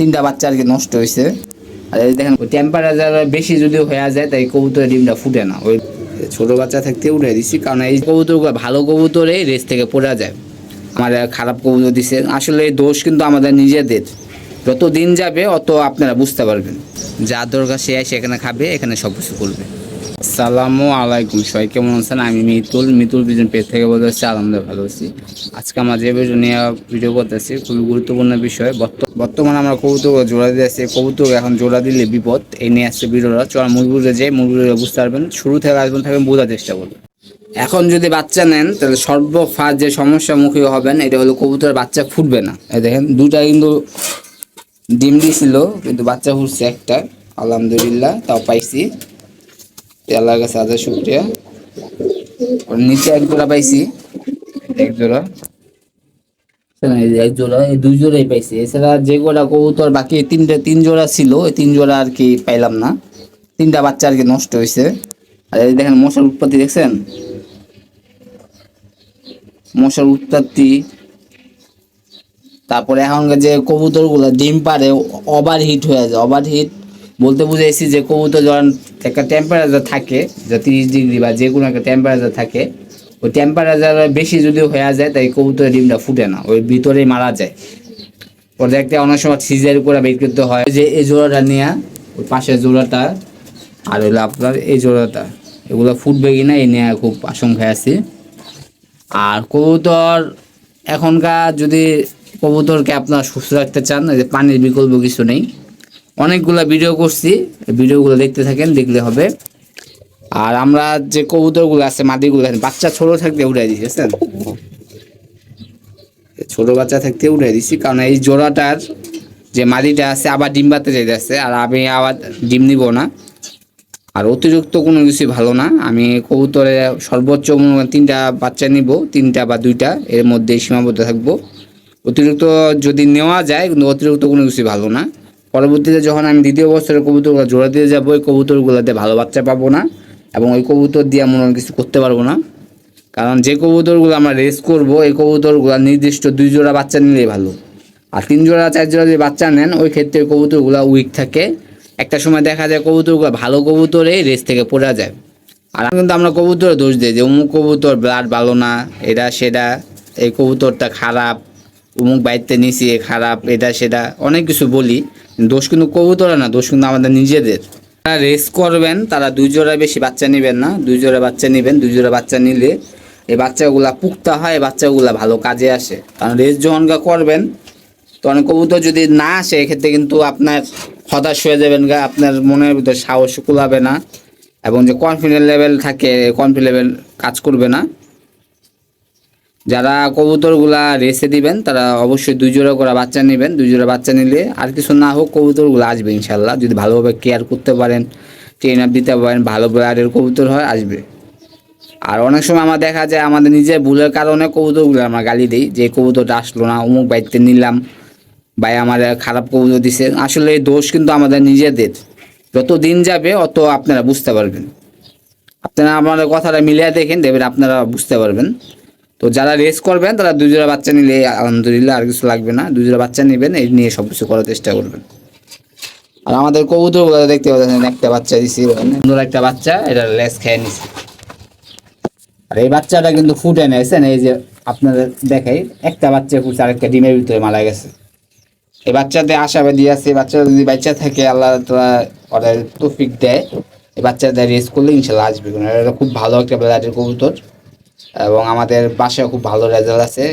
তিনটা বাচ্চা আর কি নষ্ট হয়েছে আর এই দেখেন টেম্পারেচার বেশি যদি হয়ে যায়, তাই কবুতরের ডিমটা ফুটে না। ওই ছোটো বাচ্চা থাকতে উঠে দিচ্ছি কারণ এই কবুতরগুলো ভালো কবুতরে রেস থেকে পড়া যায়। আমার খারাপ কবুতর দিছে। আসলে দোষ কিন্তু আমাদের নিজেদের। যত দিন যাবে, অত আপনারা বুঝতে পারবেন। যা দরকার সে এসে এখানে খাবে, এখানে সব কিছু করবে। সালামু আলাইকুম। সবাই কেমন আছেন? আমি মিতুল। মিতুল বিজন পেজ থেকে বলতে হচ্ছে আলহামদুলিল্লাহ ভালো আছি। আজকে আমরা যে ভিডিও নিয়ে ভিডিও করতেছি, খুবই গুরুত্বপূর্ণ বিষয়। বর্ত- বর্তমানে আমরা কবুতর জোড়া দিয়ে আসছি কবুতর এখন জোড়া দিলে বিপদ। এই নিয়ে আসছে ভিডিওটা চল মুরগুলো যে মুরগুলো বুঝতে পারবেন। শুরু থেকে আসবেন থাকবেন, বোঝার চেষ্টা করবেন। এখন যদি বাচ্চা নেন, তাহলে সর্বফার যে সমস্যার মুখী হবেন, এটা হলো কবুতরের বাচ্চা ফুটবে না। এই দেখেন, দুটা কিন্তু ডিম দিছিল, কিন্তু বাচ্চা ফুটছে একটা। আলহামদুলিল্লাহ, তাও পাইছি। আল্লাহর কাছে হাজার শুক্রিয়া। নিচে এক জোড়া পাইছি। এক জোড়া? শোনো, এই যে এক জোড়া এই দুই জোড়াই পাইছি। এছাড়া যে গোড়া কবুতর বাকি তিনটে তিন জোড়া ছিল ওই তিন জোড়া আর কি পাইলাম না। তিনটা বাচ্চা আর কি নষ্ট হয়েছে আর এই দেখেন মশার উৎপত্তি দেখছেন? মশার উৎপত্তি। তারপরে এখনকার যে কবুতরগুলো ডিম পারে ওভার হিট হয়ে যায়। ওভার হিট বলতে বুঝাইছি যে কবুতর যখন একটা টেম্পারেচার থাকে, যে তিরিশ ডিগ্রি বা যে কোনো একটা টেম্পারেচার থাকে, ওই টেম্পারেচার বেশি যদি হয়ে যায়, তাই কবুতরের ডিমটা ফুটে না, ওই ভিতরেই মারা যায়। পরে একটা অনেক সময় সিজার বের করতে হয়। যে এই জোড়াটা নিয়ে, ওই পাশের জোড়াটা, আর হইল আপনার এই জোড়াটা, এগুলো ফুটবে কি না এই নিয়ে খুব আশঙ্কায় আছি। আর কবুতর, এখনকার যদি কবুতরকে আপনার সুস্থ রাখতে চান পানির বিকল্প কিছু নেই অনেকগুলো ভিডিও করছি। ভিডিওগুলো দেখতে থাকেন, দেখলে হবে। আর আমরা যে কবুতরগুলো আছে, মাদিগুলো বাচ্চা ছোট থাকতে উঠে দিয়েছি বুঝছেন? ছোট বাচ্চা থাকতে উঠে দিছি, কারণ এই জোড়াটার যে মাদিটা আছে, আবার ডিম পাতে যাইতেছে, আর আমি আবার ডিম নিব না। আর অতিরিক্ত কোনো কিছুই ভালো না। আমি কবুতরে সর্বোচ্চ তিনটা বাচ্চা নিব, তিনটা বা দুইটা, এর মধ্যে সীমাবদ্ধ থাকব। অতিরিক্ত যদি নেওয়া যায়, কিন্তু অতিরিক্ত কোনো কিছুই ভালো না। পরবর্তীতে যখন আমি দ্বিতীয় বছরের কবুতরগুলো জোড়া দিয়ে যাব, ওই কবুতরগুলোতে ভালো বাচ্চা পাবো না এবং ওই কবুতর দিয়ে হয় কিছু করতে পারব না। কারণ যে কবুতরগুলো আমরা রেস করব, এই কবুতরগুলো নির্দিষ্ট দুই জোড়া বাচ্চা নিলেই ভালো। আর তিন জোড়া, চার জোড়া যদি বাচ্চা নেন, ওই ক্ষেত্রে কবুতরগুলো উইক থাকে। একটা সময় দেখা যায় কবুতরগুলো ভালো কবুতরে রেস থেকে পড়া যায়। আর কিন্তু আমরা কবুতরে দোষ দিই যে, অমুক কবুতর ব্লাড ভালো না, এটা সেটা, এই কবুতরটা খারাপ অমুক বাড়িতে নিছি, খারাপ, এটা, সেটা, অনেক কিছু বলি দোষ কিন্তু কবুতরে না, দোষ কিন্তু আমাদের নিজেদের। যারা রেস করবেন, তারা দুই জোড়া বেশি বাচ্চা নেবেন না, দুই জোড়া বাচ্চা নেবেন, দুই জোড়া বাচ্চা নিলে এই বাচ্চাগুলা পুক্তা হয়, এই বাচ্চাগুলা ভালো কাজে আসে। কারণ রেস যখন করবেন, তখন কবুতর যদি না আসে, এক্ষেত্রে কিন্তু আপনার হতাশ হয়ে যাবেন গা, আপনার মনের ভিতর সাহস কুলাবে না, এবং যে কনফিডেন্ট লেভেল থাকে কনফিডেন্ট লেভেল কাজ করবে না। যারা কবুতরগুলা রেসে দিবেন, তারা অবশ্যই দুই জোড়া করে বাচ্চা নেবেন। দুই জোড়া বাচ্চা নিলে আর কিছু না হোক কবুতরগুলো আসবে ইনশাল্লাহ যদি ভালোভাবে কেয়ার করতে পারেন ট্রেন আপ দিতে পারেন, ভালো ব্লাডের কবুতর হয়, আসবে। আর অনেক সময় আমার দেখা যায়, আমাদের নিজের ভুলের কারণে কবুতরগুলো আমরা গালি দিই, যে কবুতরটা আসলো না, অমুক বাড়িতে নিলাম, ভাই আমার খারাপ কবুতর দিছে। আসলে এই দোষ কিন্তু আমাদের নিজেদের। যত দিন যাবে, অত আপনারা বুঝতে পারবেন। আপনারা আমাদের কথাটা মিলিয়ে দেখেন, দেখবেন আপনারা বুঝতে পারবেন। তো যারা রেস করবেন, তারা দুই জোড়া বাচ্চা নিলে আলহামদুলিল্লাহ আর কিছু লাগবে না। দুই জোড়া বাচ্চা নেবেন, এই নিয়ে সব কিছু করার চেষ্টা করবেন। আর আমাদের কবুতরগুলো দেখতে পাচ্ছেন, একটা বাচ্চা দিছি সুন্দর একটা বাচ্চা, এটা লেস খেয়ে নিছে। আর এই বাচ্চাটা কিন্তু ফুটে নিয়েছেন এই যে আপনাদের দেখাই, একটা বাচ্চা ফুটছে, আরেকটা ডিমের ভিতরে মারা গেছে। এই বাচ্চাতে আশাবাদী আছে বাচ্চা যদি বাচ্চা থাকে, আল্লাহ তালা ওদের তৌফিক দেয়। এই বাচ্চাদের রেস করলে ইনশাল্লাহ আসবে। এটা খুব ভালো একটা ব্লাডের কবুতর। এবং আমাদের বাসায় খুব ভালো রেজাল্ট আছে।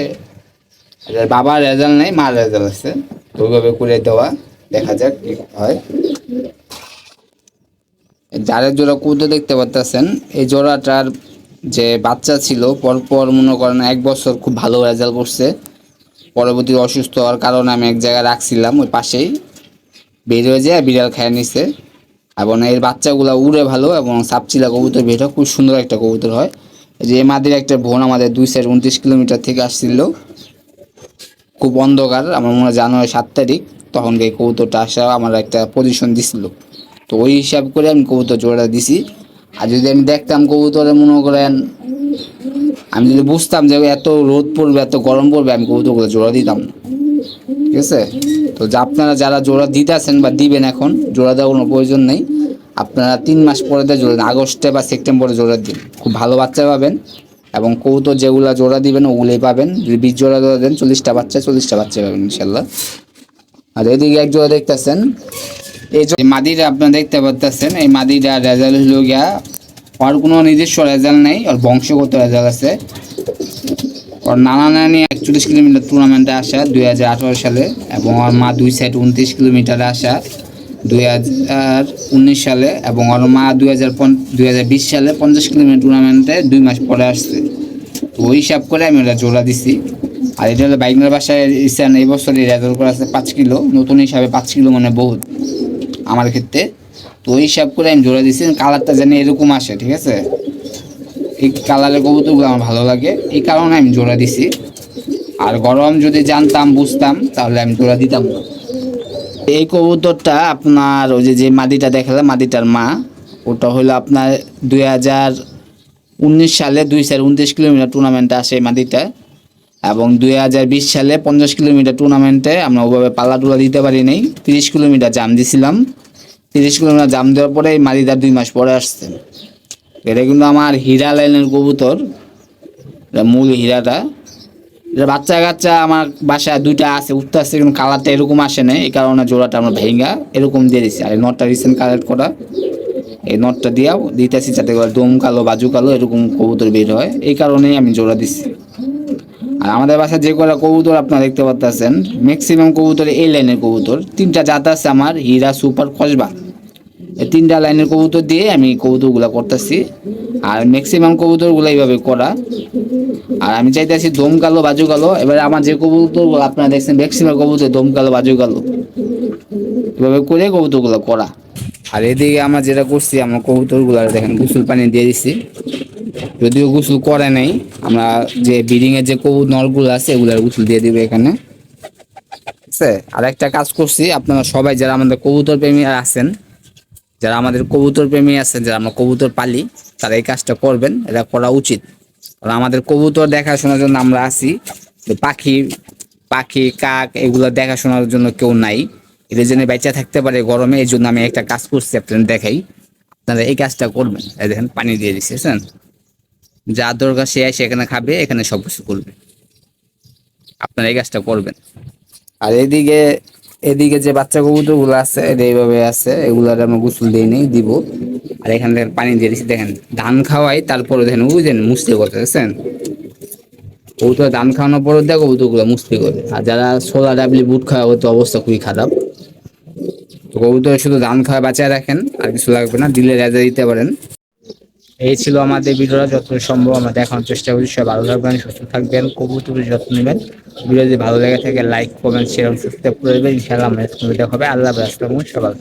বাবার রেজাল্ট নেই, মার রেজাল্ট আছে। ওইভাবে করে দেওয়া, দেখা যাক হয়। যারের জোড়া কুদো দেখতে পারতেছেন, এই জোড়াটার যে বাচ্চা ছিল, পরপর মনে করেন এক বছর খুব ভালো রেজাল্ট করছে। পরবর্তী অসুস্থ হওয়ার কারণে আমি এক জায়গায় রাখছিলাম, ওই পাশেই। বের হয়ে যায়, বিড়াল খেয়ে নিছে। এবং এর বাচ্চাগুলো উড়ে ভালো এবং সাপচিলা কবুতর বেরো খুব সুন্দর একটা কবুতর হয়। যে এমাদের একটা বোন আমাদের দুই সাইড উনত্রিশ কিলোমিটার থেকে আসছিল। খুব অন্ধকার, আমার মনে হয় জানুয়ারি সাত তারিখ তখন এই কবুতরটা আসা আমার একটা পজিশন দিছিল। তো ওই হিসাব করে আমি কবুতর জোড়া দিছি। আর যদি আমি দেখতাম কবুতরে, মনে করেন, আমি যদি বুঝতাম যে এত রোদ পড়বে, এত গরম পড়বে, আমি কবুতরগুলো জোড়া দিতাম। ঠিক আছে? তো আপনারা যারা জোড়া দিতে আছেন বা দিবেন এখন, জোড়া দেওয়ার কোনো প্রয়োজন নেই। আপনারা তিন মাস পরে জোড়া আগস্টে বা সেপ্টেম্বরে জোড়া দিন খুব ভালো বাচ্চা পাবেন এবং কৌতো যেগুলা জোড়া দিবেন, ওগুলোই পাবেন। যদি বিশ জোড়া জোড়া দেন, চল্লিশটা বাচ্চা চল্লিশটা বাচ্চা পাবেন ইনশাল্লাহ। আর এদিকে এক জোড়া দেখতেছেন। এই যে মাদিটা আপনারা দেখতে পাচ্ছেন এই মাদিরা রেজাল্ট হলো গিয়া ওর কোনো নিজস্ব রেজাল্ট নেই, ওর বংশগত রেজাল্ট আছে। ওর নানা নানি একচল্লিশ কিলোমিটার টুর্নামেন্টে আসা, দুই হাজার আঠারো সালে, এবং ওর মা দুই সাইড উনত্রিশ কিলোমিটারে আসা। দুই হাজার উনিশ সালে এবং ওর মা দুই হাজার দুই হাজার বিশ সালে পঞ্চাশ কিলোমিটার টুর্নামেন্টে দুই মাস পরে আসছে। তো ওই হিসাব করে আমি ওটা জোড়া দিছি। আর এটা হলো বাইকের বাসায় ইসান এই বছরই রেজাল্ট করা আছে পাঁচ কিলো। নতুন হিসাবে পাঁচ কিলো মানে বহুত আমার ক্ষেত্রে। তো ওই হিসাব করে আমি জোড়া দিছি। কালারটা যেন এরকম আসে, ঠিক আছে? এই কালারের কবুতরগুলো আমার ভালো লাগে। এই কারণে আমি জোড়া দিছি। আর গরম যদি জানতাম, বুঝতাম, তাহলে আমি জোড়া দিতাম না। এই কবুতরটা আপনার ওই যে যে মাদিটা দেখালাম, মাদিটার মা, ওটা হলো আপনার দুই হাজার উনিশ সালে দুই চার উনত্রিশ কিলোমিটার টুর্নামেন্টে আসে এই মাদিটা এবং দুই হাজার বিশ সালে পঞ্চাশ কিলোমিটার টুর্নামেন্টে আমরা ওভাবে পাল্লা টুলা দিতে পারি নাই। তিরিশ কিলোমিটার জাম দিছিলাম। তিরিশ কিলোমিটার জাম দেওয়ার পরে এই মাদিটা দুই মাস পরে আসছে। এটা কিন্তু আমার হীরা লাইনের কবুতর। মূল হীরাটা। বাচ্চা কাচ্চা আমার বাসায় দুইটা আছে, উঠতে আসছে, কিন্তু কালারটা এরকম আসে না এই কারণে জোড়াটা আমরা ভেঙ্গা এরকম দিয়ে দিচ্ছি আর এই নটটা রিসেন্ট কালেক্ট করা, এই নটটা দিয়াও দিতেছি যাতে করে দম কালো, বাজু কালো এরকম কবুতর বের হয়, এই কারণেই আমি জোড়া দিচ্ছি আর আমাদের বাসায় যে কটা কবুতর আপনারা দেখতে পাচ্ছেন ম্যাক্সিমাম কবুতর এই লাইনের কবুতর। তিনটা জাত আছে আমার, হীরা, সুপার, কসবা। এই তিনটা লাইনের কবুতর দিয়ে আমি কবুতরগুলো করতেছি। আর ম্যাক্সিমাম কবুতরগুলো এইভাবে করা। আর আমি চাইতেছি দম কালো, বাজু কালো। এবারে আমার যে কবুতর, আপনারা দেখছেন ম্যাক্সিমাম কবুতর দম কালো, বাজু কালো। এভাবে করে কবুতরগুলো করা। আর এদিকে আমরা যেটা করছি, আমরা কবুতরগুলো দেখেন গোসল পানি দিয়ে দিছি। যদিও গোসল করে নাই, আমরা যে ব্রিডিং এর যে কবুত নলগুলো আছে, এগুলার গোসল দিয়ে দিবে এখানে। আর একটা কাজ করছি, আপনারা সবাই যারা আমাদের কবুতর প্রেমী আছেন, যারা আমাদের কবুতর প্রেমী আছেন, যারা আমরা কবুতর পালি, তারা এই কাজটা করবেন। এটা করা উচিত। কারণ আমাদের কবুতর দেখাশোনার জন্য আমরা আছি। পাখি পাখি, কাক, এগুলো দেখাশোনার জন্য কেউ নাই। এদের জন্য বেঁচে থাকতে পারে গরমে, এই জন্য আমি একটা কাজ করছি, আপনাদের দেখাই। আপনারা এই কাজটা করবেন। দেখেন, পানি দিয়ে দিচ্ছে বুঝছেন? যা দরকার সে এসে এখানে খাবে, এখানে সব কিছু করবে। আপনারা এই কাজটা করবেন। আর এদিকে এদিকে যে বাচ্চা কবুতরগুলো আছে এইভাবে আছে, এগুলার আমরা গোসল দিয়ে নেই, দিব। আর এখান থেকে পানি দিয়ে দিচ্ছি দেখেন, ধান খাওয়াই, তারপরে দেখেন বুঝলেন মুসতে করতে দেখছেন? কবুতর ধান খাওয়ানোর পরে দেখো কবুতরগুলো মুসতে করে। আর যারা সোলা ডাবলি বুট খাওয়া তো অবস্থা খুবই খারাপ। তো কবুতর শুধু ধান খাওয়া বাঁচায় রাখেন, আর কিছু লাগবে না, দিলে রেজা দিতে পারেন। এই ছিল আমাদের ভিডিওটা যত সম্ভব আমরা দেখানোর চেষ্টা করি সবাই ভালো থাকবেন, সুস্থ থাকবেন, কবুতরের যত্ন নেবেন। ভিডিও যদি ভালো লেগে থাকে লাইক কমেন্ট শেয়ার সাবস্ক্রাইব করে দেবেন। ইনশাআল্লাহ নেক্সট ভিডিও হবে। আল্লাহ আসসালামু সবাই